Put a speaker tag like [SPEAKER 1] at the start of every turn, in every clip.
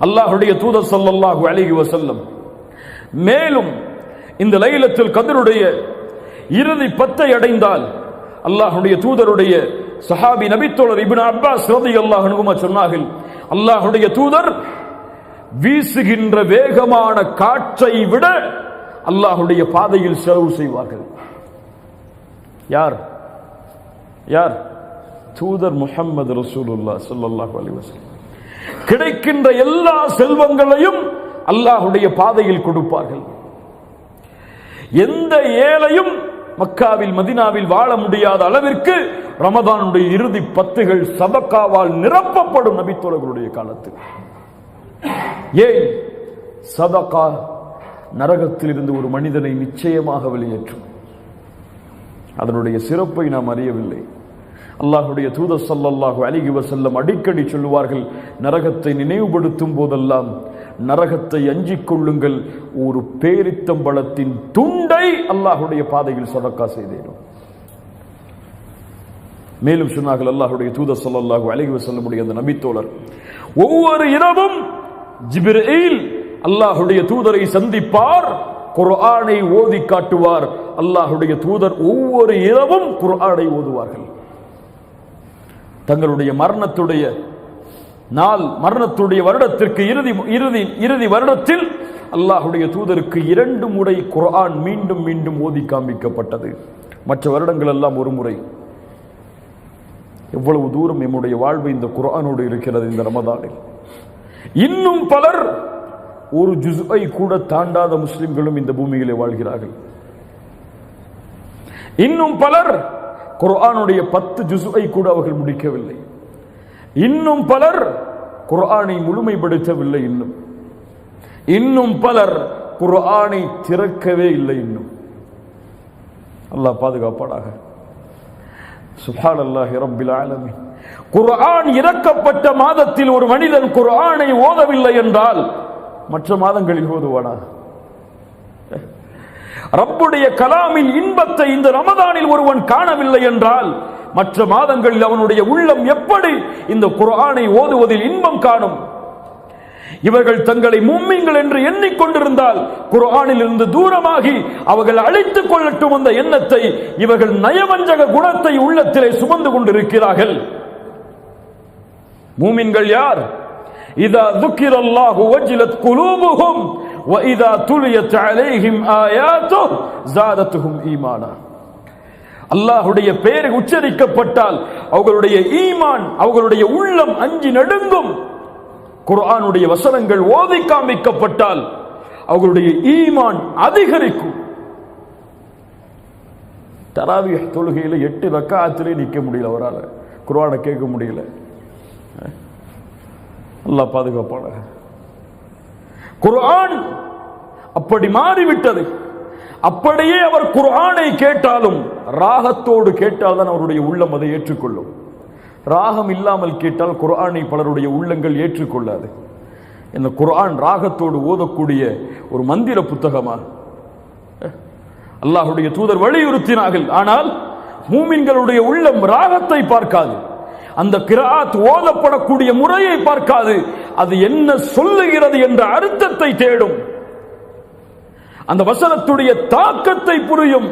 [SPEAKER 1] அல்லாஹுடைய தூதர் ஸல்லல்லாஹு அலைஹி வசல்லம் மேலும் இந்த லைலத்தில் கதருடைய இறுதி பத்தை அடைந்தால் அல்லாஹுடைய தூதருடைய சஹாபி நபித்தோழர் இபின் அப்பாஸ் அல்லாஹ் அன்ஹுமா சொன்னார்கள் அல்லாஹுடைய தூதர் வீசுகின்ற வேகமான காற்றை விட அல்லாஹுடைய பாதையில் செலவு செய்வார்கள். யார்? யார்? தூதர் முஹம்மது ரசூலுல்லா சொல்லல்லாஹு அலி வஸல்லம். கிடைக்கின்ற எல்லா செல்வங்களையும் அல்லாஹுடைய பாதையில் கொடுப்பார்கள். எந்த ஏழையும் மக்காவில் மதினாவில் வாழ முடியாத அளவிற்கு ரமதானுடைய இறுதி பத்துகள் சதக்காவால் நிரப்பப்படும் நபித்தோழர்களுடைய காலத்தில். ஏன் சதகா நரகத்தில் இருந்து ஒரு மனிதனை நிச்சயமாக வெளியேற்றும். அதனுடைய சிறப்பை நாம் அறியவில்லை. அல்லாஹுடைய தூத ஸல்லல்லாஹு அலிகி வசல்லம் அடிக்கடி சொல்லுவார்கள் நரகத்தை நினைவுபடுத்தும் போதெல்லாம் நரகத்தை அஞ்சிக் கொள்ளுங்கள். ஒரு பேரித்தம்பளத்தின் துண்டை அல்லாஹுடைய பாதையில் சதக்கா செய்தேனும். மேலும் சொன்னார்கள் அல்லாஹுடைய தூத சல்லாஹு அலைஹி வஸல்லமுடைய அந்த நபித்தோழர் ஒவ்வொரு இரவும் ஜிப்ரீல் அல்லாஹுடைய தூதரை சந்திப்பார் குர்ஆனை ஓதி காட்டுவார். அல்லாஹுடைய தூதர் ஒவ்வொரு இரவும் குர்ஆனை ஓதுவார்கள். தங்களுடைய மரணத்துடைய நாள் மரணத்துடைய வருடத்திற்கு இறுதி இறுதி இறுதி வருடத்தில் அல்லாஹுடைய தூதருக்கு இரண்டு முறை குர்ஆன் மீண்டும் மீண்டும் ஓதி காண்பிக்கப்பட்டது. மற்ற வருடங்கள் எல்லாம் ஒரு முறை. எவ்வளவு தூரம் நம்முடைய வாழ்வு இந்த குரானோடு இருக்கிறது இந்த ரமதானில். இன்னும் பலர் ஒரு ஜுஸ்ஐ கூட தாண்டாத முஸ்லிம்களும் இந்த பூமியிலே வாழ்கிறார்கள். இன்னும் பலர் குர்ஆனுடைய பத்து ஜுசுவை கூட அவர்கள் முடிக்கவில்லை. இன்னும் பலர் குர்ஆனை முழுமைப்படுத்தவில்லை இன்னும். இன்னும் பலர் குர்ஆனை திறக்கவே இல்லை இன்னும். அல்லாஹ் பாதுகாப்பாடாக சுப்ஹான் அல்லாஹி ரப்பில் ஆலமீன். குர்ஆன் இறக்கப்பட்ட மாதத்தில் ஒரு மனிதன் குர்ஆனை ஓதவில்லை என்றால் மற்ற மாதங்களில் ஓதுவானா? ரப்புடைய கலாமின் இன்பத்தை இந்த ரமதானில் ஒருவன் காணவில்லை என்றால் மற்ற மாதங்களில் அவனுடைய உள்ளம் எப்படி இந்த குரானை ஓதுவதில் இன்பம் காணும்? இவர்கள் தங்களை மும்மிங்கள் என்று எண்ணிக்கொண்டிருந்தால் குரானில் இருந்து தூரமாகி அவர்கள் அழைத்துக் கொள்ளட்டும் அந்த எண்ணத்தை இவர்கள் நயவஞ்சக குணத்தை உள்ளத்திலே சுமந்து கொண்டிருக்கிறார்கள். மூமின்கள் யார்? இதா துக்கிரல்லாஹு வஜிலத் குலூபுகும் قلوبهم واذا تليت عليهم آياته زادتهم ஈமானா அல்லாஹுடைய பெயர் உச்சரிக்கப்பட்டால் அவர்களுடைய ஈமான் அவர்களுடைய உள்ளம் அஞ்சி நடுங்கும் குர்ஆனுடைய வசனங்கள் ஓதி காண்பிக்கப்பட்டால் அவர்களுடைய ஈமான் அதிகரிக்கும் தராவி தொழுகையில எட்டு ரக்காத்திலே நிக்க முடியல அவரால் குர்ஆனை கேட்க முடியல அல்லாஹ் பாதுகாப்பான குர்ஆன் அப்படி மாறிவிட்டது. அப்படியே அவர் குர்ஆனை கேட்டாலும் ராகத்தோடு கேட்டால் தான் அவருடைய உள்ளம் அதை ஏற்றுக்கொள்ளும். ராகம் இல்லாமல் கேட்டால் குர்ஆனை பலருடைய உள்ளங்கள் ஏற்றுக்கொள்ளாது. இந்த குர்ஆன் ராகத்தோடு ஓதக்கூடிய ஒரு மந்திர புத்தகமா? அல்லாஹுடைய தூதர் வலியுறுத்தினார்கள். ஆனால் மூமின்களுடைய உள்ளம் ராகத்தை பார்க்காது. அந்த கிராத் ஓதப்படக்கூடிய முறையை பார்க்காது. அது என்ன சொல்லுகிறது என்ற அர்த்தத்தை தேடும். அந்த வசனத்துடைய தாக்கத்தை புரியும்.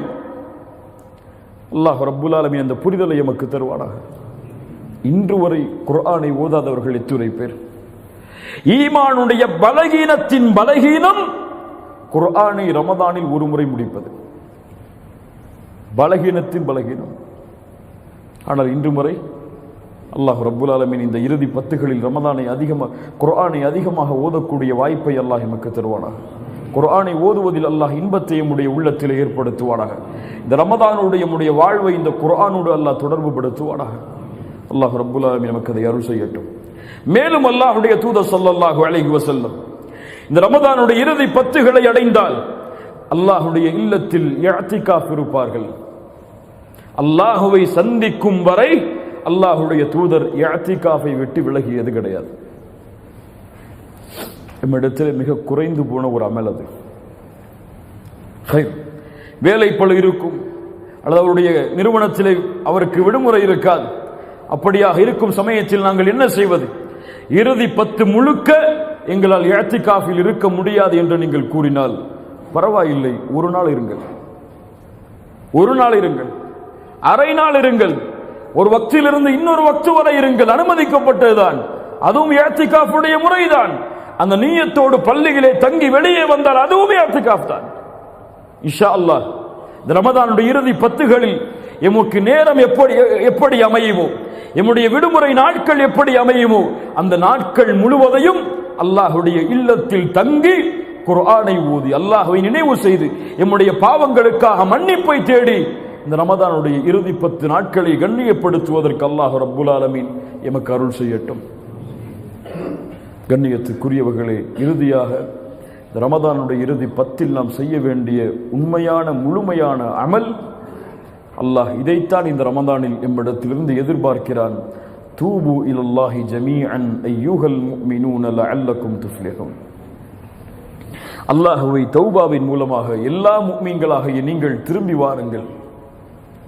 [SPEAKER 1] அல்லாஹ் ரப்புல் அந்த புரிதலை எமக்கு தருவானாக. இன்று வரை குர்ஆனை ஓதாதவர்கள் எத்துணை பேர்? ஈமானுடைய பலகீனத்தின் பலகீனம் குர்ஆனை ரமதானில் ஒரு முறை முடிப்பது. பலகீனத்தின் பலகீனம். ஆனால் இன்று முறை அல்லாஹ் ரப்புல் ஆலமின் இந்த இறுதி பத்துகளில் ரமதானை அதிகமாக குரானை அதிகமாக ஓதக்கூடிய வாய்ப்பை அல்லாஹ் எமக்கு தருவானாக. குர்ஆனை ஓதுவதில் அல்லாஹ் இன்பத்தை உடைய உள்ளத்தில் ஏற்படுத்துவானாக. இந்த ரமதானுடைய நம்முடைய வாழ்வை இந்த குரானோடு அல்லாஹ் தொடர்பு படுத்துவானாக. அல்லாஹ் ரப்புல் ஆலமின் நமக்கு அதை அருள் செய்யட்டும். மேலும் அல்லாஹுடைய தூத ஸல்லல்லாஹு அழகி வசல்லம் இந்த ரமதானுடைய இறுதி பத்துகளை அடைந்தால் அல்லாஹுடைய இல்லத்தில் இஅ்திகாஃப் இருப்பார்கள். அல்லாஹுவை சந்திக்கும் வரை அல்லாஹுடைய தூதர் யாத்திகாஃபை விட்டு விலகியது கிடையாது. நம்மிடத்தில் மிக குறைந்து போன ஒரு அமல் அது. வேலை பல இருக்கும். அல்லது அவருடைய நிறுவனத்திலே அவருக்கு விடுமுறை இருக்காது. அப்படியாக இருக்கும் சமயத்தில் நாங்கள் என்ன செய்வது? இறுதி பத்து முழுக்க எங்களால் இழத்திக்காஃபில் இருக்க முடியாது என்று நீங்கள் கூறினால் பரவாயில்லை ஒரு நாள் இருங்கள். ஒரு நாள் இருங்கள். அரை நாள் இருங்கள். ஒரு வக்திலிருந்து இன்னொரு வக்து வரை இருங்கள். அனுமதிக்கப்பட்டதுதான். அதுவும் ஏத்திகாஃபுடைய முறைதான். அந்த நீயத்தோடு பள்ளிகளே தங்கி வெளியே வந்தால் அதுவும் ஏத்திகாஃப் தான். இஷா அல்லாஹ் இந்த ரமதானுடைய இறுதி பத்துகளில் எமக்கு நேரம் எப்படி எப்படி அமையுமோ எம்முடைய விடுமுறை நாட்கள் எப்படி அமையுமோ அந்த நாட்கள் முழுவதையும் அல்லாஹுடைய இல்லத்தில் தங்கி குர்ஆனை ஊதி அல்லாஹுவை நினைவு செய்து எம்முடைய பாவங்களுக்காக மன்னிப்பை தேடி இந்த ரமதானுடைய இறுதி பத்து நாட்களை கண்ணியப்படுத்துவதற்கு அல்லாஹ் ரப்புல் ஆலமீன் எமக்கு அருள் செய்யட்டும். கண்ணியத்துக்குரியவர்களே இறுதியாக இந்த ரமதானுடைய இறுதி பத்தில் நாம் செய்ய வேண்டிய உண்மையான முழுமையான அமல் அல்லாஹ் இதைத்தான் இந்த ரமதானில் எம்மிடத்திலிருந்து எதிர்பார்க்கிறான். தூபு இலல்லாஹி ஜமீஅன் ஐயூஹல் முஃமினூன லஅல்லக்கும் துஃப்லிஹூன். அல்லாஹுவை தௌபாவின் மூலமாக எல்லா முக்மீன்களாகிய நீங்கள் திரும்பி வாருங்கள்.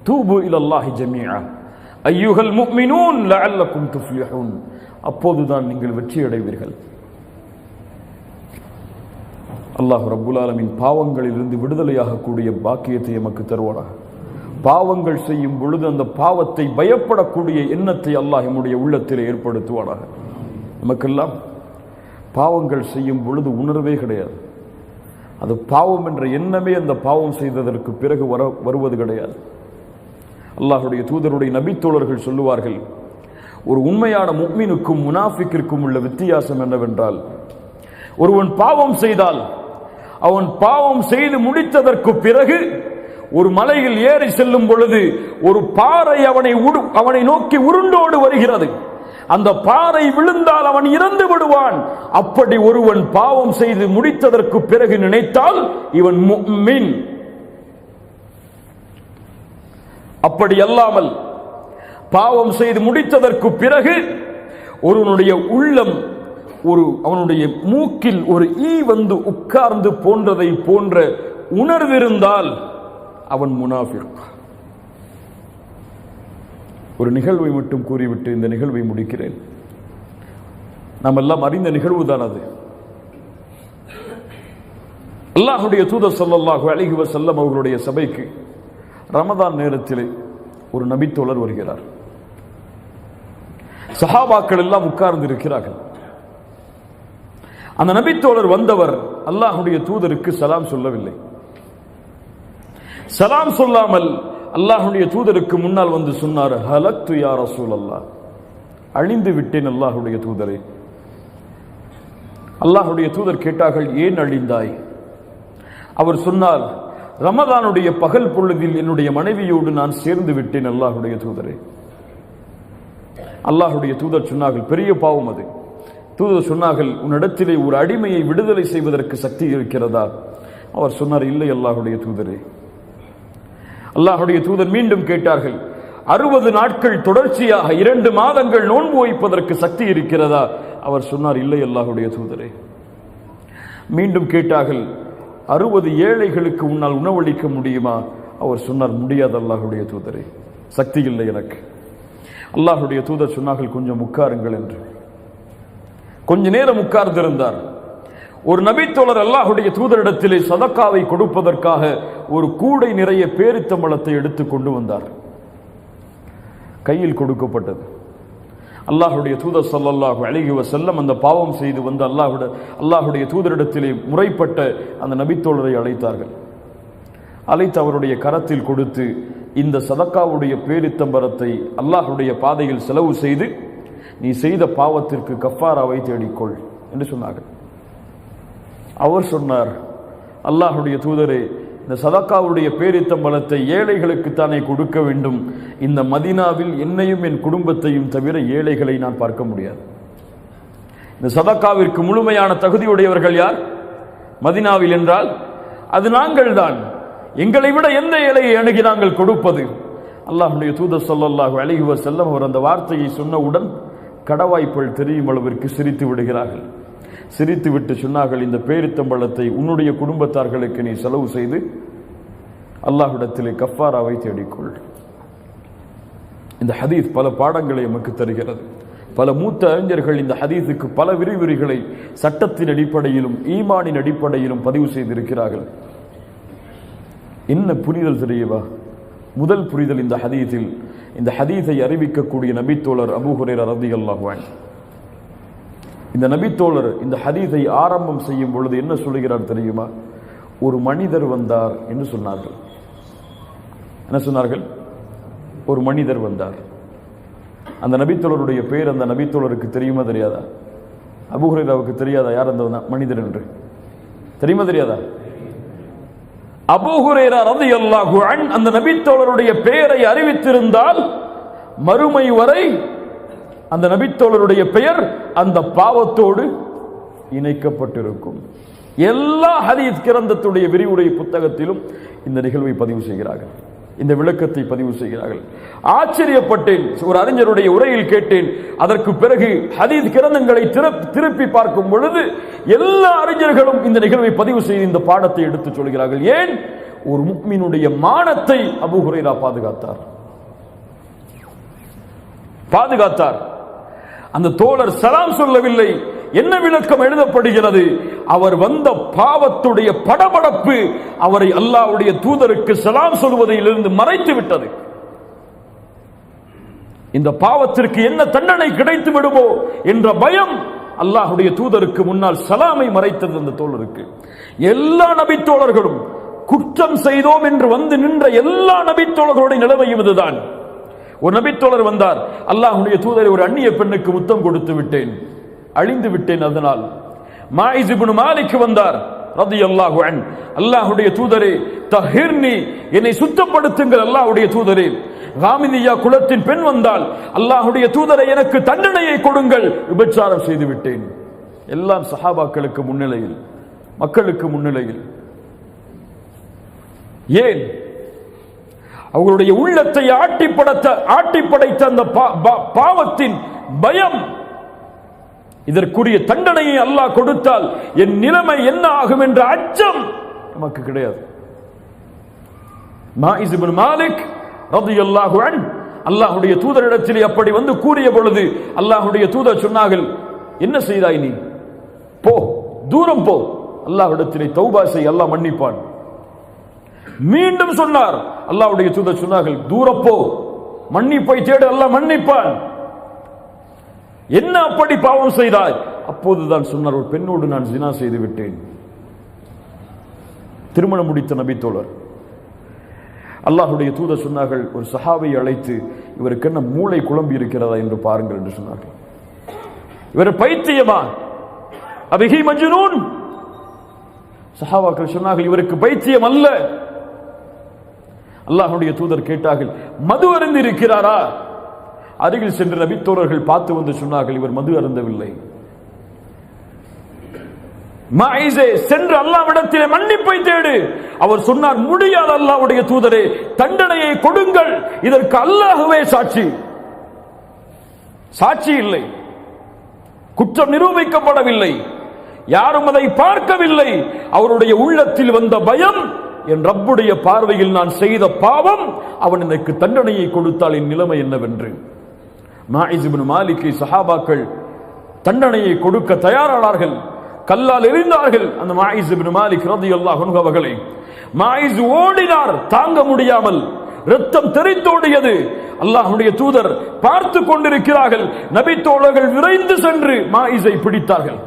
[SPEAKER 1] தூபு இலல்லாஹி ஜமீஆ. ஐயுகல் முஃமினூன் லஅல்லக்கும் துஃப்லிஹூன். அப்போதுதான் நீங்கள் வெற்றி அடைவீர்கள் அல்லாஹ் ரப்புல் ஆலமின் பாவங்களிலிருந்து விடுதலையாகக்கூடிய பாக்கியத்தை எமக்கு தருவானாக பாவங்கள் செய்யும் பொழுது அந்த பாவத்தை பயப்படக்கூடிய எண்ணத்தை அல்லாஹ் எம்முடைய உள்ளத்தில் ஏற்படுத்துவானாக நமக்கெல்லாம் பாவங்கள் செய்யும் பொழுது உணர்வே கிடையாது. அது பாவம் என்ற எண்ணமே அந்த பாவம் செய்ததற்கு பிறகு வர வருவது கிடையாது. அல்லாஹுடைய தூதருடைய நபித்தோழர்கள் சொல்லுவார்கள் ஒரு உண்மையான முக்மீனுக்கும் முனாஃபிக்கிற்கும் உள்ள வித்தியாசம் என்னவென்றால் ஒருவன் பாவம் செய்தால் அவன் பாவம் செய்து முடித்ததற்கு பிறகு ஒரு மலையில் ஏறி செல்லும் பொழுது ஒரு பாறை அவனை அவனை நோக்கி உருண்டோடு வருகிறது. அந்த பாறை விழுந்தால் அவன் இறந்து விடுவான். அப்படி ஒருவன் பாவம் செய்து முடித்ததற்கு பிறகு நினைத்தால் இவன் மீன் அப்படி அல்லாமல் பாவம் செய்து முடித்ததற்கு பிறகு ஒருவனுடைய உள்ளம் ஒரு அவனுடைய மூக்கில் ஒரு ஈ வந்து உட்கார்ந்து போன்றதை போன்ற உணர்விருந்தால் அவன் முனாஃபிக் ஒரு நிகழ்வை மட்டும் கூறிவிட்டு இந்த நிகழ்வை முடிக்கிறேன். நாம் எல்லாம் அறிந்த நிகழ்வு தான் அது. அல்லாஹுடைய தூதர் ஸல்லல்லாஹு அலைஹி செல்லம் அவர்களுடைய சபைக்கு ரமதான் நேரத்திலே ஒரு நபித்தோழர் வருகிறார். சஹாபாக்கள் எல்லாம் உட்கார்ந்து இருக்கிறார்கள் அந்த நபித்தோழர் வந்தவர் அல்லாஹுடைய தூதருக்கு சலாம் சொல்லவில்லை. சலாம் சொல்லாமல் அல்லாஹுடைய தூதருக்கு முன்னால் வந்து சொன்னார் ஹலத்து யார் ரசூல் அல்லாஹ் அழிந்து விட்டேன் அல்லாஹுடைய தூதரை. அல்லாஹுடைய தூதர் கேட்டார்கள் ஏன் அழிந்தாய்? அவர் சொன்னார் ரமதானுடைய பகல் பொழுதில் என்னுடைய மனைவியோடு நான் சேர்ந்து விட்டேன் அல்லாஹுடைய தூதரே. அல்லாஹுடைய தூதர் சொன்னார்கள் பெரிய பாவம் அது. தூதர் சொன்னார்கள் உன்னிடத்திலே ஒரு அடிமையை விடுதலை செய்வதற்கு சக்தி இருக்கிறதா? அவர் சொன்னார் இல்லை அல்லாஹுடைய தூதரே. அல்லாஹுடைய தூதர் மீண்டும் கேட்டார்கள் அறுபது நாட்கள் தொடர்ச்சியாக இரண்டு மாதங்கள் நோன்பு வைப்பதற்கு சக்தி இருக்கிறதா? அவர் சொன்னார் இல்லை அல்லாஹுடைய தூதரே. மீண்டும் கேட்டார்கள் அறுபது ஏழைகளுக்கு உன்னால் உணவளிக்க முடியுமா? அவர் சொன்னார் முடியாது அல்லாஹுடைய தூதரே. சக்தி இல்லை எனக்கு. அல்லாஹுடைய தூதர் சொன்னார்கள் கொஞ்சம் உட்காருங்கள் என்று. கொஞ்ச நேரம் உட்கார்ந்திருந்தார். ஒரு நபித்தோழர் அல்லாஹுடைய தூதரிடத்திலே சதக்காவை கொடுப்பதற்காக ஒரு கூடை நிறைய பேரித்தம்பளத்தை எடுத்து கொண்டு வந்தார். கையில் கொடுக்கப்பட்டது. அல்லாஹுடைய தூதர் சல்லல்லாஹு அழகி செல்லம் அந்த பாவம் செய்து வந்து அல்லாஹுட அல்லாஹுடைய தூதரிடத்திலே முறைப்பட்ட அந்த நபித்தோழரை அழைத்தார்கள். அழைத்து அவருடைய கரத்தில் கொடுத்து இந்த சதக்காவுடைய பேரித்தம்பரத்தை அல்லாஹுடைய பாதையில் செலவு செய்து நீ செய்த பாவத்திற்கு கஃபாராவை தேடிக்கொள் என்று சொன்னார்கள். அவர் சொன்னார் அல்லாஹுடைய தூதரே இந்த சதக்காவுடைய பேரித்தம்பலத்தை ஏழைகளுக்கு தானே கொடுக்க வேண்டும். இந்த மதினாவில் என்னையும் என் குடும்பத்தையும் தவிர ஏழைகளை நான் பார்க்க முடியாது. இந்த சதக்காவிற்கு முழுமையான தகுதியுடையவர்கள் யார்? மதினாவில் என்றால் அது நாங்கள் தான் எங்களை விட எந்த ஏழையை அணுகி நாங்கள் கொடுப்பது? அல்லாஹுடைய தூத ஸல்லல்லாஹு அலைஹி செல்லம் அவர் அந்த வார்த்தையை சொன்னவுடன் கடவாய்ப்புகள் தெரியும் அளவிற்கு சிரித்து விடுகிறார்கள். சிரித்துவிட்டு சொன்னார்கள் இந்த பேரித்தம்பளத்தை உன்னுடைய குடும்பத்தார்களுக்கு நீ செலவு செய்து அல்லாஹிடத்திலே கஃபாராவை தேடிக்கொள். இந்த ஹதீஸ் பல பாடங்களை நமக்கு தருகிறது. பல மூத்த அறிஞர்கள் இந்த ஹதீஸுக்கு பல விரிவுரைகளை சட்டத்தின் அடிப்படையிலும் ஈமானின் அடிப்படையிலும் பதிவு செய்திருக்கிறார்கள். என்ன புரிதல் தெரியவா முதல் புரிதல் இந்த ஹதீஸில் இந்த ஹதீஸை அறிவிக்கக்கூடிய நபித்தோழர் அபுஹுரேர் ஹுரேரா ரலியல்லாஹு இந்த நபித்தோழர் இந்த ஹதீஸை ஆரம்பம் செய்யும் பொழுது என்ன சொல்லுகிறார் தெரியுமா? ஒரு மனிதர் வந்தார் என்று சொன்னார்கள். என்ன சொன்னார்கள்? ஒரு மனிதர் வந்தார். அந்த நபித்தோழருடைய பேர் அந்த நபித்தோழருக்கு தெரியுமா தெரியாதா? அபுஹுரேராவுக்கு தெரியாதா? யார் அந்த மனிதர் என்று? தெரியுமா தெரியாதா? அபுஹுரேரா ரது எல்லா அந்த நபித்தோழருடைய பெயரை அறிவித்திருந்தால் மறுமை வரை அந்த நபித்தோழருடைய பெயர் அந்த பாவத்தோடு இணைக்கப்பட்டிருக்கும். எல்லா ஹதீஸ் கிரந்தத்துடைய விரிவுரை புத்தகத்திலும் இந்த நிகழ்வை பதிவு செய்கிறார்கள். இந்த விளக்கத்தை பதிவு செய்கிறார்கள். ஆச்சரியப்பட்டேன் ஒரு அறிஞருடைய உரையில் கேட்டேன். அதற்கு பிறகு ஹதீஸ் கிரந்தங்களை திருப்பி பார்க்கும் பொழுது எல்லா அறிஞர்களும் இந்த நிகழ்வை பதிவு செய்து இந்த பாடத்தை எடுத்து சொல்கிறார்கள். ஏன்? ஒரு முக்மினுடைய மானத்தை அபு ஹுரைரா பாதுகாத்தார். பாதுகாத்தார். அந்த தோழர் சலாம் சொல்லவில்லை. என்ன விளக்கம் எழுதப்படுகிறது? அவர் வந்த பாவத்துடைய படபடப்பு அவரை அல்லாவுடைய தூதருக்கு சலாம் சொல்வதிலிருந்து மறைத்து விட்டது. இந்த பாவத்திற்கு என்ன தண்டனை கிடைத்து விடுமோ என்ற பயம் அல்லாஹ்வுடைய தூதருக்கு முன்னால் சலாமை மறைத்தது அந்த தோழருக்கு. எல்லா நபித்தோழர்களும் குற்றம் செய்தோம் என்று வந்து நின்ற எல்லா நபித்தோழர்களுடைய நிலைமையும் இதுதான். ஒரு நபித்தோழர் வந்தார். அல்லாஹுடைய தூதரை ஒரு அந்நிய பெண்ணுக்கு முத்தம் கொடுத்து விட்டேன். அழிந்து விட்டேன் அதனால். மாயிஸ் மாலிக்கு வந்தார் வந்தார் ரலியல்லாஹு அன். அல்லாஹ்வுடைய தூதரே தஹிர்னி என்னை சுத்தப்படுத்துங்கள் அல்லாஹுடைய தூதரே. ராமினியா குலத்தின் பெண் வந்தால் அல்லாஹுடைய தூதரை எனக்கு தண்டனையை கொடுங்கள் விபச்சாரம் செய்து விட்டேன். எல்லாம் சஹாபாக்களுக்கு முன்னிலையில் மக்களுக்கு முன்னிலையில். ஏன்? அவர்களுடைய உள்ளத்தை ஆட்டிப்படைத்த ஆட்டிப்படைத்த அந்த பா- பாவத்தின் பயம். இதற்குரிய தண்டனையை அல்லாஹ் கொடுத்தால் என் நிலைமை என்ன ஆகும் என்ற அச்சம் நமக்கு கிடையாது. மாயிஸ் இப்னு மாலிக் ரலியல்லாஹு அன் அல்லாஹ்வுடைய தூதரிடத்திலே அப்படி வந்து கூறிய பொழுது அல்லாஹ்வுடைய தூதர் சொன்னார்கள் என்ன செய்தாய் நீ? போ தூரம் போ. அல்லாஹ்விடத்திலே தௌபா செய் அல்லாஹ் மன்னிப்பான். மீண்டும் சொன்னார். அல்லாவுடைய தூதர் சொன்னார்கள் தூரப்போ மன்னிப்பை தேடு அல்லாஹ் மன்னிப்பான். என்ன அப்படி பாவம் செய்தாய்? அப்போதுதான் சொன்னார் ஒரு பெண்ணோடு நான் ஜினா செய்து விட்டேன். திருமணம் முடித்த நபித்தோழர் அல்லாஹுடைய தூதர் சொன்னார்கள் ஒரு சஹாவை அழைத்து இவருக்கு என்ன மூளை குழம்பி இருக்கிறதா என்று பாருங்கள் என்று சொன்னார்கள். இவர் பைத்தியமா? அபிஹி மஞ்சுனூன் சஹாவாக்கள் சொன்னார்கள் இவருக்கு பைத்தியம் அல்ல. அல்லாஹ்வுடைய தூதர் கேட்டார்கள் மது அருந்து இருக்கிறாரா அருகில் சென்ற நபித்தோழர்கள் பார்த்து வந்து சொன்னார்கள் இவர் மது அருந்தவில்லை. சென்று அல்லாவிடத்திலே மன்னிப்பை தேடு. அவர் சொன்னார் முடியாது அல்லாவுடைய தூதரே தண்டனையை கொடுங்கள் இதற்கு அல்லாஹுவே சாட்சி. சாட்சி இல்லை. குற்றம் நிரூபிக்கப்படவில்லை. யாரும் அதை பார்க்கவில்லை. அவருடைய உள்ளத்தில் வந்த பயம் என் ரப்புடைய பார்வையில் நான் செய்த பாவம் அவன் எனக்கு தண்டனையை கொடுத்தால் என் நிலைமை என்னவென்று. மாயிஸ் மாலிக்கை சஹாபாக்கள் தண்டனையை கொடுக்க தயாரானார்கள். கல்லால் எறிந்தார்கள் அந்த மாயிஸ் மாலிக் ரதி அல்லாஹ் அவர்களை. மாயிஸ் ஓடினார் தாங்க முடியாமல். ரத்தம் தெரித்தோடியது அல்லாஹ்வுடைய தூதர் பார்த்து கொண்டிருக்கிறார்கள். நபித்தோழர்கள் விரைந்து சென்று மாயிஸை பிடித்தார்கள்.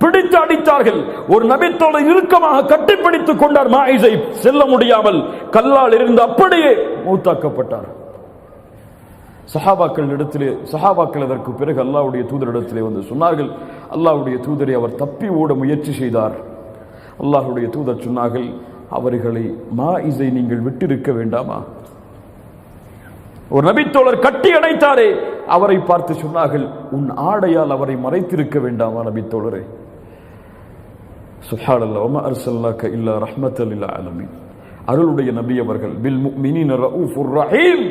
[SPEAKER 1] பிடித்து அடித்தார்கள். ஒரு நபித்தோலை இறுக்கமாக கட்டிப்பிடித்துக் கொண்டார் மாயிசை. செல்ல முடியாமல் கல்லால் இருந்து அப்படியே மூத்தாக்கப்பட்டார். சஹாபாக்கள் இடத்திலே சஹாபாக்கள் அதற்கு பிறகு அல்லாஹ்வுடைய தூதரிடத்திலே வந்து சொன்னார்கள். அல்லாவுடைய தூதரை அவர் தப்பி ஓட முயற்சி செய்தார். அல்லாஹுடைய தூதர் சொன்னார்கள் அவர்களை மா இசை நீங்கள் விட்டிருக்க வேண்டாமா? ஒரு நபித்தோழர் கட்டி அடைத்தாரே அவரை பார்த்து சொன்னார்கள் உன் ஆடையால் அவரை மறைத்திருக்க வேண்டாமா நபித்தோழரே? சுஹானல்லாஹ் வமா அர்சல்லாக்க இல்லா ரஹ்மத் லில் ஆலமீன். அருளுடைய நபி அவர்கள் பில் முஃமினீன ரഊஃபுர் ரஹீம்.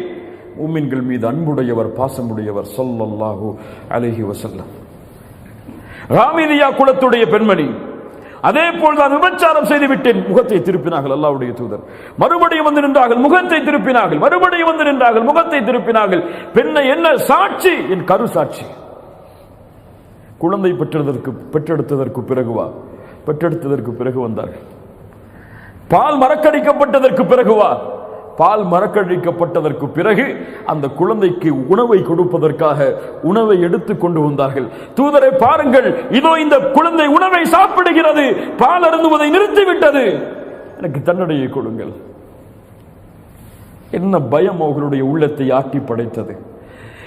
[SPEAKER 1] உம்மின்கள் மீது அன்புடையவர் பாசமுடையவர் சொல்லல்லாஹு அலஹி வசல்லம் ராமிதியா குலத்துடைய பெண்மணி அதே போல் நான் விபச்சாரம் செய்து விட்டேன் முகத்தை திருப்பினார்கள் அல்லாவுடைய தூதர். மறுபடியும் வந்து நின்றார்கள் முகத்தை திருப்பினார்கள். மறுபடியும் வந்து நின்றார்கள் முகத்தை திருப்பினார்கள். பெண்ணை என்ன சாட்சி? என் கரு சாட்சி. குழந்தை பெற்றதற்கு பெற்றெடுத்ததற்கு பிறகுவா? பெற்றெடுத்ததற்கு பிறகு வந்தார்கள் பால் மறக்கடிக்கப்பட்டதற்கு பிறகு வா. பால் மறக்கழிக்கப்பட்டதற்கு பிறகு அந்த குழந்தைக்கு உணவை கொடுப்பதற்காக உணவை எடுத்துக் கொண்டு வந்தார்கள். தூதரை பாருங்கள். இதோ இந்த குழந்தை உணவை சாப்பிடுகிறது. பால் அருந்துவதை நிறுத்திவிட்டது. எனக்கு தன்னடையை கொடுங்கள். என்ன பயம் அவர்களுடைய உள்ளத்தை ஆட்டி படைத்தது.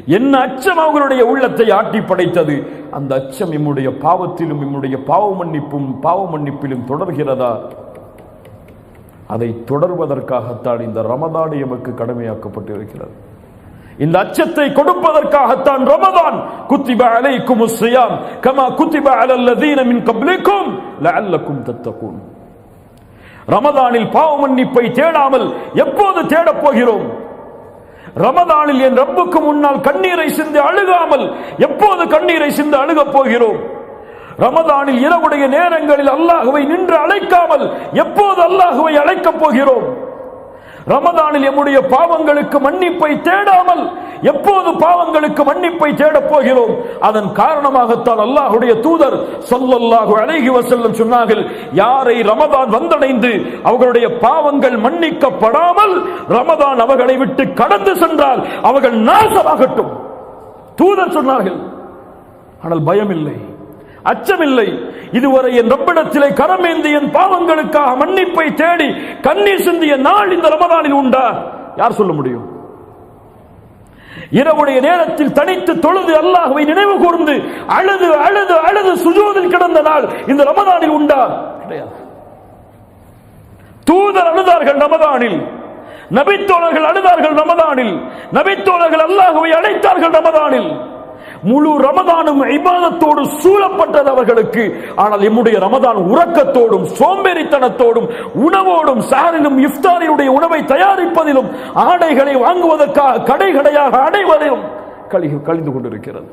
[SPEAKER 1] என்ன அச்சம் அவர்களுடைய உள்ளத்தை ஆட்டி படைத்தது? அந்த அச்சம் என்னுடைய பாவத்திலும் எம்முடைய பாவ மன்னிப்பும் பாவ மன்னிப்பிலும் தொடர்கிறதா? அதை தொடர்வதற்காகத்தான் இந்த ரமதான் எமக்கு கடமையாக்கப்பட்டிருக்கிறது. இந்த அச்சத்தை கொடுப்பதற்காகத்தான் ரமதான் குத்திப அலைக்கும் சியாம் கமா குத்திப அலல்லதீன மின் கப்லிக்கும் லஅல்லக்கும் தத்தகூன். ரமதானில் பாவ மன்னிப்பை தேடாமல் எப்போது தேடப் போகிறோம்? ரமதானில் என் ரப்புக்கு முன்னால் கண்ணீரை சிந்து அழுகாமல் எப்போது கண்ணீரை சிந்து அழுகப் போகிறோம்? ரமதானில் இரவுடைய நேரங்களில் அல்லாஹுவை நின்று அழைக்காமல் எப்போது அல்லாஹுவை அழைக்கப் போகிறோம்? ரமதானில் எம்முடைய பாவங்களுக்கு மன்னிப்பை தேடாமல் எப்போது பாவங்களுக்கு மன்னிப்பை தேடப் போகிறோம்? அதன் காரணமாகத்தான் அல்லாஹுடைய தூதர் சொல்லல்லாஹு அழகி வசல்லம் சொன்னார்கள் யாரை ரமதான் வந்தடைந்து அவர்களுடைய பாவங்கள் மன்னிக்கப்படாமல் ரமதான் அவர்களை விட்டு கடந்து சென்றால் அவர்கள் நாசமாகட்டும். தூதர் சொன்னார்கள் ஆனால் பயம் இல்லை அச்சமில்லை. இதுவரை என் ரப்பிடத்திலே கரமேந்தி என் பாவங்களுக்காக மன்னிப்பை தேடி கண்ணீர் சிந்திய நாள் இந்த ரமதானில் உண்டா? யார் சொல்ல முடியும்? இரவுடைய நேரத்தில் தனித்து தொழுது அல்லாஹுவை நினைவு கூர்ந்து அழுது அழுது அழுது சுஜூதில் கிடந்த நாள் இந்த ரமதானில் உண்டா? கிடையாது. தூதர் அழுதார்கள் ரமதானில். நபித்தோழர்கள் அழுதார்கள் ரமதானில். நபித்தோழர்கள் அல்லாஹுவை அழைத்தார்கள் ரமதானில். முழு ரமதானும் இபாதத்தோடு சூழப்பட்டது அவர்களுக்கு. ஆனால் எம்முடைய ரமதான் உறக்கத்தோடும் சோம்பேறித்தனத்தோடும் உணவோடும் சாரிலும் இஃப்தாரியுடைய உணவை தயாரிப்பதிலும் ஆடைகளை வாங்குவதற்காக கடை கடையாக அடைவதிலும் கழிந்து கொண்டிருக்கிறது.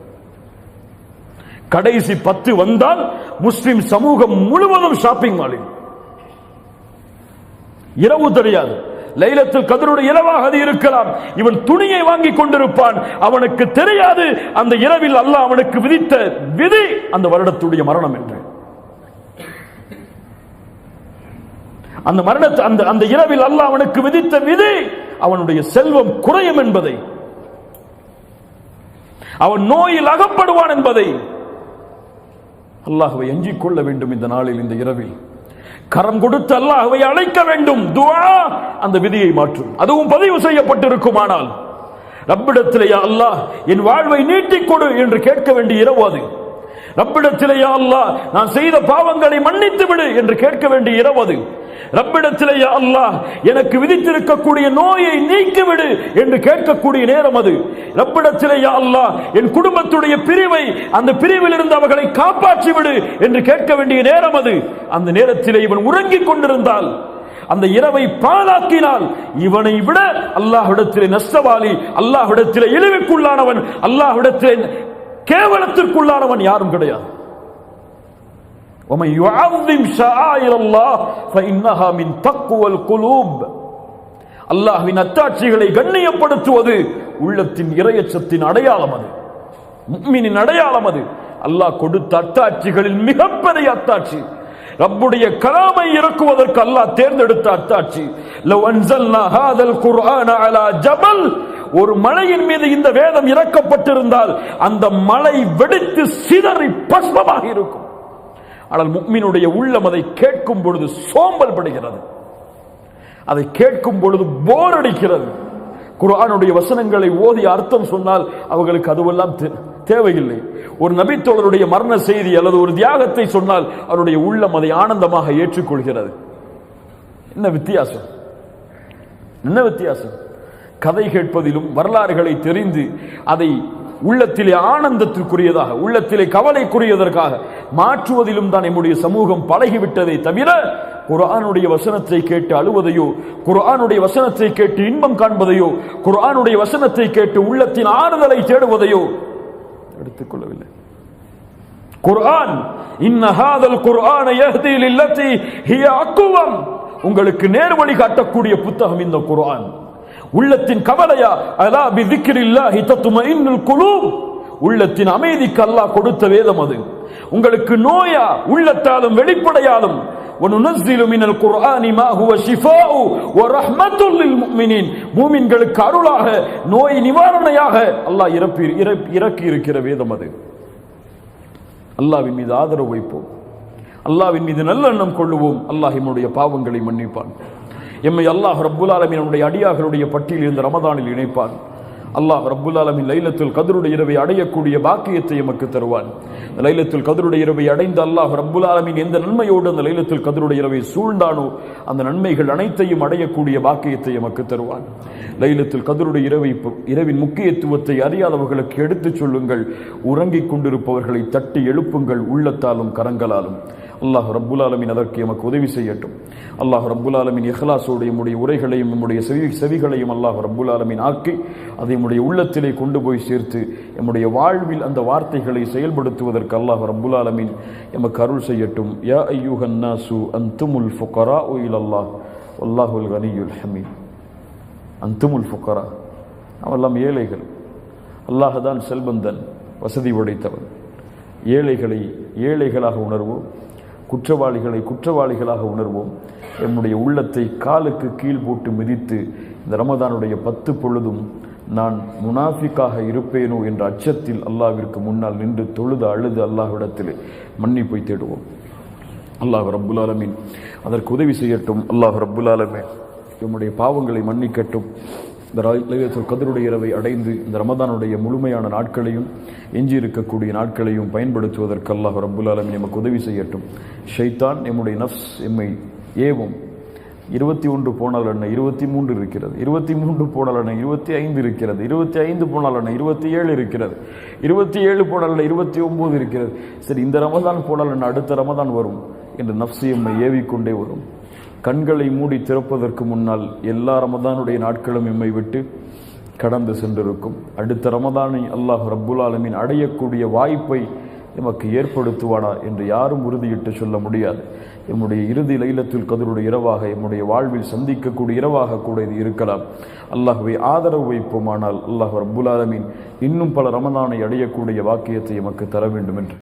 [SPEAKER 1] கடைசி பத்து வந்தால் முஸ்லிம் சமூகம் முழுவதும் ஷாப்பிங் மாலில். இரவு தெரியாது. லைலத்தில் கதருடைய இரவாக அது இருக்கலாம். இவன் துணியை வாங்கி கொண்டிருப்பான். அவனுக்கு தெரியாது அந்த இரவில் அல்ல அவனுக்கு விதித்த விதி அந்த வருடத்துடைய மரணம் என்று. அந்த மரணத்தை அந்த அந்த இரவில் அல்ல அவனுக்கு விதித்த விதி அவனுடைய செல்வம் குறையும் என்பதை. அவன் நோயில் அகப்படுவான் என்பதை. அல்லாஹுவை எஞ்சிக் கொள்ள வேண்டும் இந்த நாளில் இந்த இரவில். கரம் கொடுத்து அல்லாஹ்வை அழைக்க வேண்டும். துவா அந்த விதியை மாற்றும். அதுவும் பதிவு செய்யப்பட்டிருக்குமானால் ரப்பிடத்திலே அல்லாஹ் என் வாழ்வை நீட்டிக் கொடு என்று கேட்க வேண்டிய இரவு அது. ரப்பிடத்திலே அல்லாஹ் நான் செய்த பாவங்களை மன்னித்து விடு என்று கேட்க வேண்டிய இரவது அது. ரப்பிடத்திலே அல்லாஹ் எனக்கு விதித்திருக்கக்கூடிய நோயை நீக்கிவிடு என்று கேட்கக்கூடிய நேரம் அது. ரப்பிடத்திலே யா அல்லாஹ் என் குடும்பத்துடைய பிரிவை அந்த பிரிவில் இருந்து அவர்களை காப்பாற்றி விடு என்று கேட்க வேண்டிய நேரம் அது. அந்த நேரத்திலே இவன் உறங்கிக் கொண்டிருந்தால் அந்த இரவை பாழாக்கினால் இவனை விட அல்லாஹ்விடத்திலே நஷ்டவாளி அல்லாஹ்விடத்திலே இழிவுக்குள்ளானவன் அல்லாஹ்விடத்திலே கேவலத்திற்குள்ளானவன் யாரும் கிடையாது. அல்லாஹின் அத்தாட்சிகளை கண்ணியப்படுத்துவது உள்ளத்தின் இறையச்சத்தின் அடையாளம் அது. முக்மினின் அடையாளம் அது. அல்லாஹ் கொடுத்த அத்தாட்சிகளில் மிகப்பெரிய அத்தாட்சி. ரப்புடைய கலாமை இறக்குவதற்கு அல்லாஹ் தேர்ந்தெடுத்த அத்தாட்சி லவ் அன்சல்னா ஹாதல் குர்ஆன அலா ஜபல். ஒரு மலையின் மீது இந்த வேதம் இறக்கப்பட்டிருந்தால் அந்த மலை வெடித்து சிதறி பஸ்மமாக இருக்கும். ஆனால் முக்மினுடைய உள்ளம் அதை கேட்கும் பொழுது சோம்பல் படுகிறது. அதை கேட்கும் பொழுது போர் அடிக்கிறது. குர்ஆனுடைய வசனங்களை ஓதி அர்த்தம் சொன்னால் அவர்களுக்கு அதுவெல்லாம் தெரியும் தேவையில்லை. ஒரு நபித்தோழருடைய மரண செய்தி அல்லது ஒரு தியாகத்தை சொன்னால் அவருடைய உள்ளம் அதை ஆனந்தமாக ஏற்றுக்கொள்கிறது. என்ன வித்தியாசம்? என்ன வித்தியாசம்? கதை கேட்பதிலும் வரலாறுகளை தெரிந்து அதை உள்ளத்திலே ஆனந்தத்திற்குரியதாக உள்ளத்திலே கவலைக்குரியதற்காக மாற்றுவதிலும் தான் நம்முடைய சமூகம் பழகிவிட்டதை தவிர குர்ஆனுடைய வசனத்தை கேட்டு அழுவதையோ குர்ஆனுடைய வசனத்தை கேட்டு இன்பம் காண்பதையோ குர்ஆனுடைய வசனத்தை கேட்டு உள்ளத்தின் ஆறுதலை தேடுவதையோ எடுத்துக்கொள்ளவில்லை. குர்ஆன் இன்னஹாதல் குர்ஆன யஹ்தி லில்லதி ஹிய அக்வம். உங்களுக்கு நேர்வழி காட்டக்கூடிய புத்தகம் இந்த குர்ஆன். உள்ளத்தின் கவலையா? அலா பி திக்ரில்லாஹி தத்மஇன்னுல் குலூப். உள்ளத்தின் அமைதிக்கு அல்லாஹ் கொடுத்த வேதம் அது. உங்களுக்கு நோயா? உள்ளத்தாலும் வெளிப்படையாலும் وَنُنَزِّلُ مِنَ الْقُرْآنِ مَا هُوَ شِفَاءُ وَرَحْمَةٌ لِلْمُؤْمِنِينَ. மூமின்களுக்கு அருளாக நோய் நிவாரணையாக அல்லாஹ் இறப்பி இறக்கி இருக்கிற வேதம் அது. அல்லாவின் மீது ஆதரவு வைப்போம். அல்லாவின் மீது நல்லெண்ணம் கொள்ளுவோம். அல்லாஹ் என்னுடைய பாவங்களை மன்னிப்பான். எம்மை அல்லாஹ் ரப்புல் ஆலமின் நம்முடைய அடியார்களுடைய பட்டியல் இருந்த ரமதானில் இணைப்பான். அல்லாஹ் ரப்புல் ஆலமின் லைலத்தில் கதருடைய இரவை அடையக்கூடிய பாக்கியத்தை எமக்கு தருவான். லைலத்தில் கதருடைய இரவை அடைந்த அல்லாஹ் ரப்புல் ஆலமின் எந்த நன்மையோடு அந்த லைலத்தில் கதருடைய இரவை சூழ்ந்தானோ அந்த நன்மைகள் அனைத்தையும் அடையக்கூடிய பாக்கியத்தை எமக்கு தருவான். லைலத்தில் கதருடைய இரவை இரவின் முக்கியத்துவத்தை அறியாதவர்களுக்கு எடுத்துச் சொல்லுங்கள். உறங்கிக் கொண்டிருப்பவர்களை தட்டி எழுப்புங்கள். உள்ளத்தாலும் கரங்களாலும். அல்லாஹ் ரப்புல் ஆலமின் அதற்கு எமக்கு உதவி செய்யட்டும். அல்லாஹ் ரப்புல் ஆலமின் இஹ்லாஸோடு எம்முடைய உரைகளையும் எம்முடைய செவி செவிகளையும் அல்லாஹ் ரப்புல் ஆலமின் ஆக்கி அதை எம்முடைய உள்ளத்திலே கொண்டு போய் சேர்த்து எம்முடைய வாழ்வில் அந்த வார்த்தைகளை செயல்படுத்துவதற்கு அல்லாஹ் ரப்புல் ஆலமின் எமக்கு அருள் செய்யட்டும். யா ஐயூஹன் நாசு அன்துமுல் ஃபுகரா அல்லாஹ் அல்லாஹுல் கனியுல் ஹமீத். அந்துமுல் ஃபுக்கரா அவெல்லாம் ஏழைகள். அல்லாஹ் தான் செல்வந்தன் வசதி உடைத்தவன். ஏழைகளை ஏழைகளாக உணர்வோம். குற்றவாளிகளை குற்றவாளிகளாக உணர்வோம். என்னுடைய உள்ளத்தை காலுக்கு கீழ் போட்டு மிதித்து இந்த ரமதானுடைய பத்து பொழுதும் நான் முனாஃபிக்காக இருப்பேனோ என்ற அச்சத்தில் அல்லாவிற்கு முன்னால் நின்று தொழுது அழுது அல்லாஹ்விடத்தில் மன்னிப்பை தேடுவோம். அல்லாஹ் ரப்புல் ஆலமீன். அதற்கு உதவி செய்யட்டும். அல்லாஹ் ரப்புல் ஆலமீன். நம்முடைய பாவங்களை மன்னிக்கட்டும். இந்த லைலத்துல் கதருடைய இரவை அடைந்து இந்த ரமதானுடைய முழுமையான நாட்களையும் எஞ்சி இருக்கக்கூடிய நாட்களையும் பயன்படுத்துவதற்கு அல்லாஹ் ரப்புல் ஆலமீன் நமக்கு உதவி செய்யட்டும். ஷைத்தான் எம்முடைய நஃப்ஸ் எம்மை ஏவும். இருபத்தி ஒன்று போனால் என்ன இருபத்தி மூன்று இருக்கிறது. இருபத்தி மூன்று போனால் என்ன இருபத்தி ஐந்து இருக்கிறது. இருபத்தி ஐந்து போனால் என்ன இருபத்தி ஏழு இருக்கிறது. இருபத்தி ஏழு போனால் என்ன இருபத்தி ஒம்பது இருக்கிறது. சரி இந்த ரமதான் போனால் என்ன அடுத்த ரமதான் வரும்? என்று நஃப்சி எம்மை ஏவிக்கொண்டே வரும். கண்களை மூடி திறப்பதற்கு முன்னால் எல்லா ரமதானுடைய நாட்களும் இம்மை விட்டு கடந்து சென்றிருக்கும். அடுத்த ரமதானை அல்லாஹ் ரப்புல் ஆலமின் அடையக்கூடிய வாய்ப்பை எமக்கு ஏற்படுத்துவானா என்று யாரும் உறுதியிட்டு சொல்ல முடியாது. எம்முடைய இறுதி லைலத்தில் கதருடைய இரவாக எம்முடைய வாழ்வில் சந்திக்கக்கூடிய இரவாக கூட இது இருக்கலாம். அல்லாஹுவை ஆதரவு வைப்போமானால் அல்லாஹ் ரப்புல் ஆலமின் இன்னும் பல ரமதானை அடையக்கூடிய வாக்கியத்தை எமக்கு தர வேண்டும் என்று